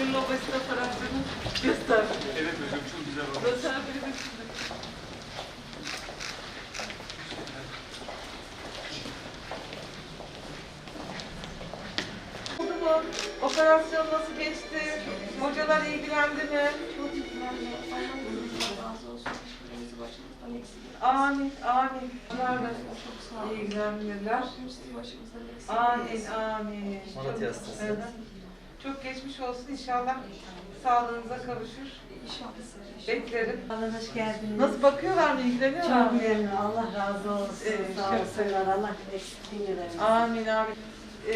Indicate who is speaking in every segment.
Speaker 1: Senin obezite fotoğraflarını göster.
Speaker 2: Evet hocam çok güzel oldu.
Speaker 1: Göster de şimdi. Operasyon nasıl geçti? Hocalar ilgilendi mi?
Speaker 3: Çok ilgilendi. Allah razı olsun. Hiçbirinizi başımızdan eksik etmesin.
Speaker 1: Amin, amin. Onlar da
Speaker 3: Çok sağ olun.
Speaker 1: ilgilendiler.
Speaker 3: Başımızdan eksik
Speaker 1: Amin, amin.
Speaker 4: Malatya hastası.
Speaker 1: Evet. Çok geçmiş olsun inşallah. Sağlığınıza kavuşur.
Speaker 3: İnşallah.
Speaker 1: Beklerim.
Speaker 5: Bana hoş geldiniz.
Speaker 1: Nasıl bakıyorlar mı? İlgileniyorlar
Speaker 5: Çok
Speaker 1: mı?
Speaker 5: memnun. Allah razı olsun.
Speaker 1: Evet,
Speaker 5: Sağ
Speaker 1: çok
Speaker 5: olsunlar. Allah eksikliğini vermesin.
Speaker 1: Amin amin. Ee,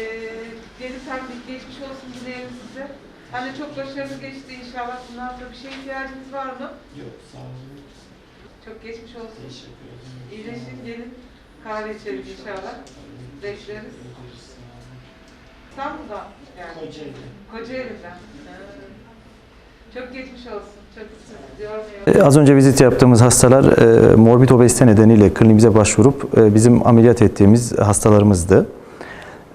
Speaker 1: gelirken bir geçmiş olsun dileyelim size. Hani çok başarılı geçti inşallah. Bundan sonra bir şeye ihtiyacınız var mı?
Speaker 6: Yok sağ olun.
Speaker 1: Çok geçmiş olsun.
Speaker 6: Teşekkür ederim.
Speaker 1: İyileşin gelin. Kahve içeriz inşallah. Bekleriz. İstanbul'da yani.
Speaker 6: Kocaeli.
Speaker 1: Kocaeli'den. Ha. Çok geçmiş olsun. Çok
Speaker 4: E, Az önce vizit yaptığımız hastalar e, morbid obezite nedeniyle kliniğimize başvurup e, bizim ameliyat ettiğimiz hastalarımızdı.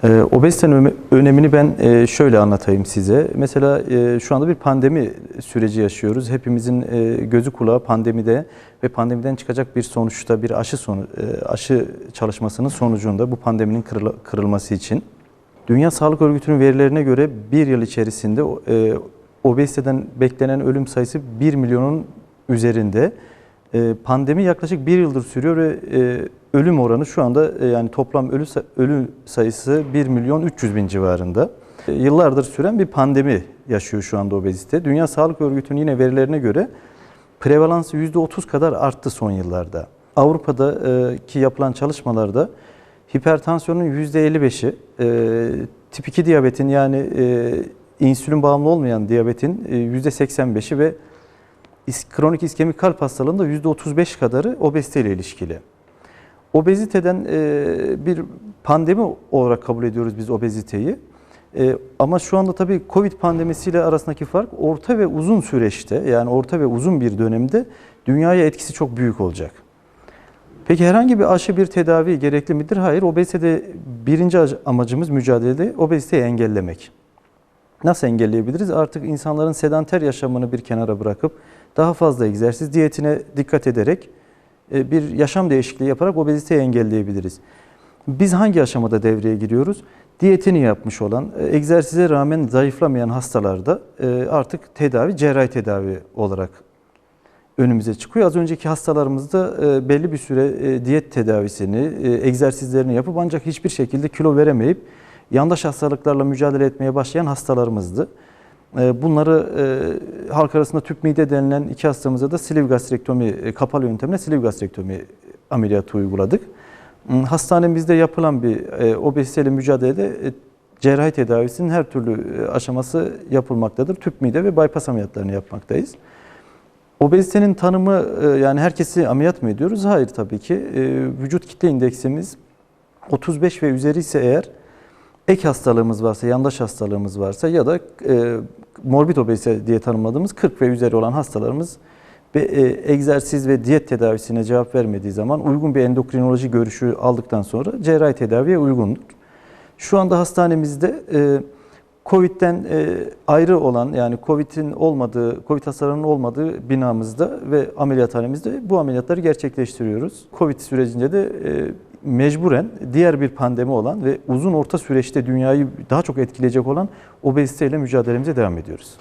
Speaker 4: E, Obezitenin önemini ben e, şöyle anlatayım size. Mesela e, şu anda bir pandemi süreci yaşıyoruz. Hepimizin e, gözü kulağı pandemide ve pandemiden çıkacak bir sonuçta bir aşı sonu, e, aşı çalışmasının sonucunda bu pandeminin kırıl- kırılması için. Dünya Sağlık Örgütü'nün verilerine göre bir yıl içerisinde e, obeziteden beklenen ölüm sayısı 1 milyonun üzerinde. E, pandemi yaklaşık bir yıldır sürüyor ve e, ölüm oranı şu anda e, yani toplam ölü, ölü sayısı 1 milyon 300 bin civarında. E, yıllardır süren bir pandemi yaşıyor şu anda obezite. Dünya Sağlık Örgütü'nün yine verilerine göre prevalansı %30 kadar arttı son yıllarda. Avrupa'daki yapılan çalışmalarda hipertansiyonun %55'i, e, tip 2 diyabetin yani e, insülin bağımlı olmayan diyabetin e, %85'i ve is- kronik iskemik kalp hastalığında %35 kadarı obezite ile ilişkili. Obeziteden e, bir pandemi olarak kabul ediyoruz biz obeziteyi. E, ama şu anda tabii Covid pandemisiyle arasındaki fark orta ve uzun süreçte yani orta ve uzun bir dönemde dünyaya etkisi çok büyük olacak. Peki herhangi bir aşı bir tedavi gerekli midir? Hayır. Obezitede birinci amacımız mücadelede obeziteyi engellemek. Nasıl engelleyebiliriz? Artık insanların sedanter yaşamını bir kenara bırakıp daha fazla egzersiz diyetine dikkat ederek e, bir yaşam değişikliği yaparak obeziteyi engelleyebiliriz. Biz hangi aşamada devreye giriyoruz? Diyetini yapmış olan, e, egzersize rağmen zayıflamayan hastalarda e, artık tedavi cerrahi tedavi olarak önümüze çıkıyor. Az önceki hastalarımızda e, belli bir süre e, diyet tedavisini, e, egzersizlerini yapıp ancak hiçbir şekilde kilo veremeyip yandaş hastalıklarla mücadele etmeye başlayan hastalarımızdı. Bunları halk arasında tüp mide denilen iki hastamıza da sleeve gastrektomi, kapalı yöntemle sleeve gastrektomi ameliyatı uyguladık. Hastanemizde yapılan bir obeziteyle mücadelede cerrahi tedavisinin her türlü aşaması yapılmaktadır. Tüp mide ve bypass ameliyatlarını yapmaktayız. Obezitenin tanımı e, yani herkesi ameliyat mı ediyoruz? Hayır tabii ki. E, Vücut kitle indeksimiz 35 ve üzeri ise eğer ek hastalığımız varsa, yandaş hastalığımız varsa ya da e, morbid obezite diye tanımladığımız 40 ve üzeri olan hastalarımız ve egzersiz ve diyet tedavisine cevap vermediği zaman uygun bir endokrinoloji görüşü aldıktan sonra cerrahi tedaviye uygundur. Şu anda hastanemizde e, Covid'den e, ayrı olan yani Covid'in olmadığı, Covid hastalarının olmadığı binamızda ve ameliyathanemizde bu ameliyatları gerçekleştiriyoruz. Covid sürecinde de e, mecburen diğer bir pandemi olan ve uzun orta süreçte dünyayı daha çok etkileyecek olan obeziteyle mücadelemize devam ediyoruz.